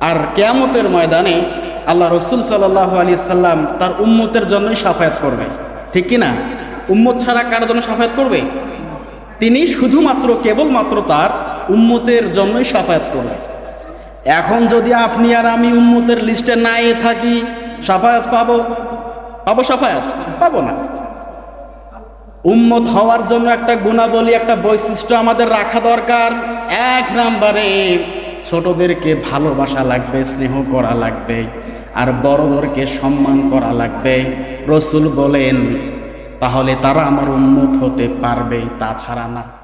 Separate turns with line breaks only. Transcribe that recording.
আর কেয়ামতের ময়দানে আল্লাহ রসুল সাল্লাহ আলি সাল্লাম তার উম্মতের জন্যই সাফায়াত করবে। ঠিক কি না উম্মত ছাড়া কার জন্য সাফায়াত করবে? তিনি শুধুমাত্র, কেবলমাত্র তার উম্মতের জন্যই সাফায়াত করবে। এখন যদি আপনি আর আমি উম্মতের লিস্টে না এ থাকি, সাফায়াত পাবো? পাবো সাফায়াত? পাবো না। উম্মত হওয়ার জন্য একটা গুণাবলী, একটা বৈশিষ্ট্য আমাদের রাখা দরকার। এক নাম্বারে ছোটদেরকে ভালোবাসা লাগবে, স্নেহ করা লাগবে, আর বড়দেরকে সম্মান করা লাগবে। রসুল বলেন, তাহলে তারা আমার উন্মত হতে পারবে, তাছাড়া না।